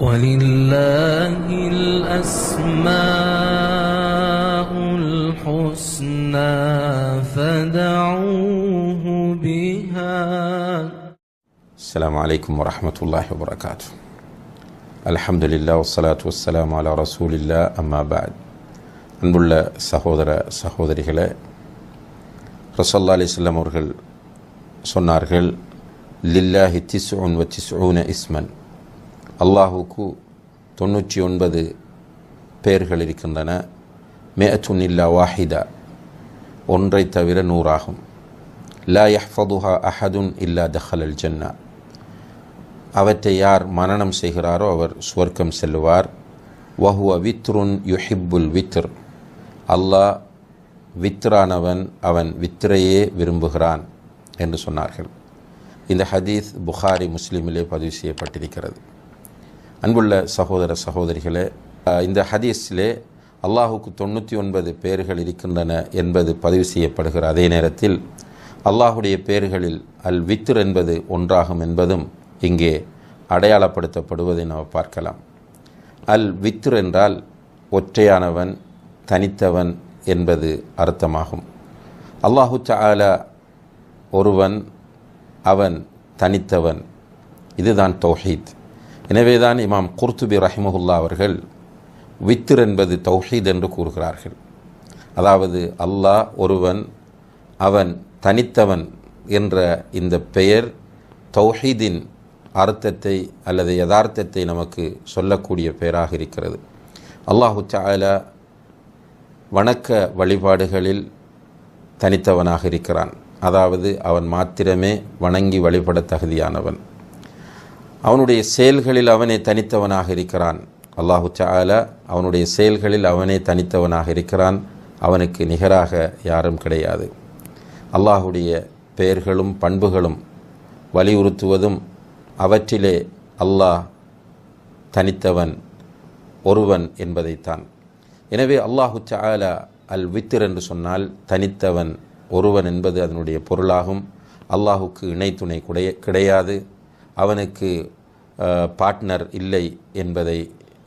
ولله الأسماء الحسنى فدعوه بها السلام عليكم ورحمة الله وبركاته الحمد لله والصلاة والسلام على رسول الله أما بعد அன்புள்ள சகோதர சகோதரிகளே ரசல்லா அலிஸ்லாம் அவர்கள் சொன்னார்கள் லில்லாஹி திஸ்உன் வ திஸ்ஊன இஸ்மன் அல்லாஹுக்கு தொண்ணூற்றி ஒன்பது பெயர்கள் இருக்கின்றன. மேஅத்துன் இல்லா வாஹிதா. ஒன்றை தவிர நூறாகும். லா யஹ்ஃபதுஹா அஹதுன் இல்லா தஹல் அல் ஜன்னா. அவற்றை யார் மனனம் செய்கிறாரோ அவர் சுவர்க்கம் செல்லுவார். வஹுவ வித்ருன் யுஹிப்புல் வித்ர். அல்லாஹ் வித்ரானவன் அவன் வித்ரையே விரும்புகிறான் என்று சொன்னார்கள். இந்த ஹதீஸ் புகாரி முஸ்லீமிலே பதிவு செய்யப்பட்டிருக்கிறது. அன்புள்ள சகோதர சகோதரிகளே இந்த ஹதீஸிலே அல்லாஹுக்கு தொண்ணூற்றி ஒன்பது பேர்கள் இருக்கின்றன என்பது பதிவு செய்யப்படுகிற அதே நேரத்தில் அல்லாஹுடைய பேர்களில் அல் வித்ர் என்பது ஒன்றாகும் என்பதும் இங்கே அடையாளப்படுத்தப்படுவதை நாம் பார்க்கலாம். அல் வித்ர் என்றால் ஒற்றையானவன் தனித்தவன் என்பது அர்த்தமாகும். அல்லாஹு சாலா ஒருவன் அவன் தனித்தவன். இதுதான் தௌஹீத். எனவேதான் இமாம் குர்துபி ரஹிமஹுல்லா அவர்கள் வித்திர் என்பது தௌஹீத் என்று கூறுகிறார்கள். அதாவது அல்லாஹ் ஒருவன் அவன் தனித்தவன் என்ற இந்த பெயர் தௌஹீதின் அர்த்தத்தை அல்லது யதார்த்தத்தை நமக்கு சொல்லக்கூடிய பெயராக இருக்கிறது. அல்லாஹு சாலா வணக்க வழிபாடுகளில் தனித்தவனாக இருக்கிறான். அதாவது அவன் மாத்திரமே வணங்கி வழிபட தகுதியானவன். அவனுடைய செயல்களில் அவனே தனித்தவனாக இருக்கிறான். அல்லாஹு சாலா அவனுடைய செயல்களில் அவனே தனித்தவனாக இருக்கிறான். அவனுக்கு நிகராக யாரும் கிடையாது. அல்லாஹுடைய பெயர்களும் பண்புகளும் வலியுறுத்துவதும் அவற்றிலே அல்லாஹ் தனித்தவன் ஒருவன் என்பதைத்தான். எனவே அல்லாஹு சாலா அல் வித்திர் என்று சொன்னால் தனித்தவன் ஒருவன் என்பது அதனுடைய பொருளாகும். அல்லாஹுக்கு இணை துணை கிடையாது. அவனுக்கு பார்ட்னர் இல்லை என்பதை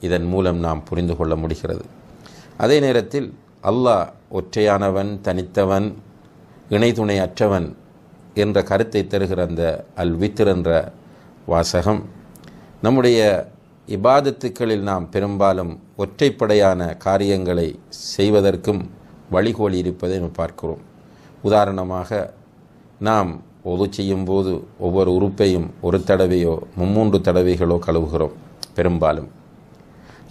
இதன் மூலம் நாம் புரிந்து கொள்ள முடிகிறது. அதே நேரத்தில் அல்லாஹ் ஒற்றையானவன் தனித்தவன் இணை துணை அற்றவன் என்ற கருத்தை தருகிற அந்த அல் வித்ர் என்ற வாசகம் நம்முடைய இபாதத்துக்களில் நாம் பெரும்பாலும் ஒற்றைப்படையான காரியங்களை செய்வதற்கும் வழிகோலி இருப்பதை நாம் பார்க்கிறோம். உதாரணமாக நாம் ஒது செய்யும்போது ஒவ்வொரு உறுப்பையும் ஒரு தடவையோ மும்மூன்று தடவைகளோ கழுவுகிறோம் பெரும்பாலும்.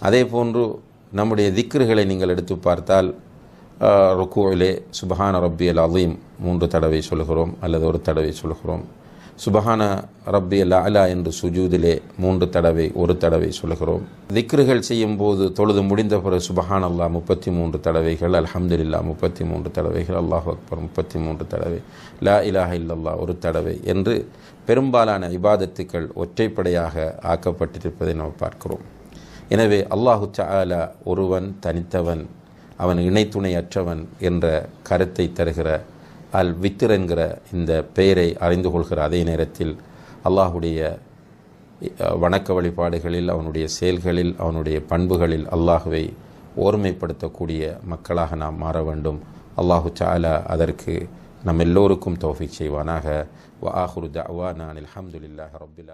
அதே போன்று நம்முடைய திக்ருகளை நீங்கள் எடுத்து பார்த்தால் ருக்குவிலே சுபஹான ரப்பியல் அலீம் மூன்று தடவை சொல்கிறோம் அல்லது ஒரு தடவை சொல்கிறோம் சுபஹான ரப்பி அல் அலா என்று சுஜூதிலே மூன்று தடவை ஒரு தடவை சொல்கிறோம் திக்ருகள் செய்யும் போது தொழுது முடிந்த பிறகு சுபஹான் அல்லா முப்பத்தி மூன்று தடவைகள் அலமதுல்லா முப்பத்தி மூன்று தடவைகள் அல்லாஹ் அக்பர் முப்பத்தி மூன்று தடவை லா இலாஹ இல்லல்லா ஒரு தடவை என்று பெரும்பாலான இபாதத்துக்கள் ஒற்றைப்படையாக ஆக்கப்பட்டிருப்பதை நாம் பார்க்கிறோம். எனவே அல்லாஹு தஆலா ஒருவன் தனித்தவன் அவன் இணைத்துணையற்றவன் என்ற கருத்தை தருகிற அல் வித்திர் என்கிற இந்த பெயரை அறிந்து கொள்கிற அதே நேரத்தில் அல்லாஹுடைய வணக்க வழிபாடுகளில் அவனுடைய செயல்களில் அவனுடைய பண்புகளில் அல்லாஹுவை ஓர்மைப்படுத்தக்கூடிய மக்களாக நாம் மாற வேண்டும். அல்லாஹு சாலா அதற்கு நம் எல்லோருக்கும் தௌஃபிக் செய்வானாக. வ ஆஹுரு தஅவானா அனில் ஹம்துலில்லாஹி ரப்பில்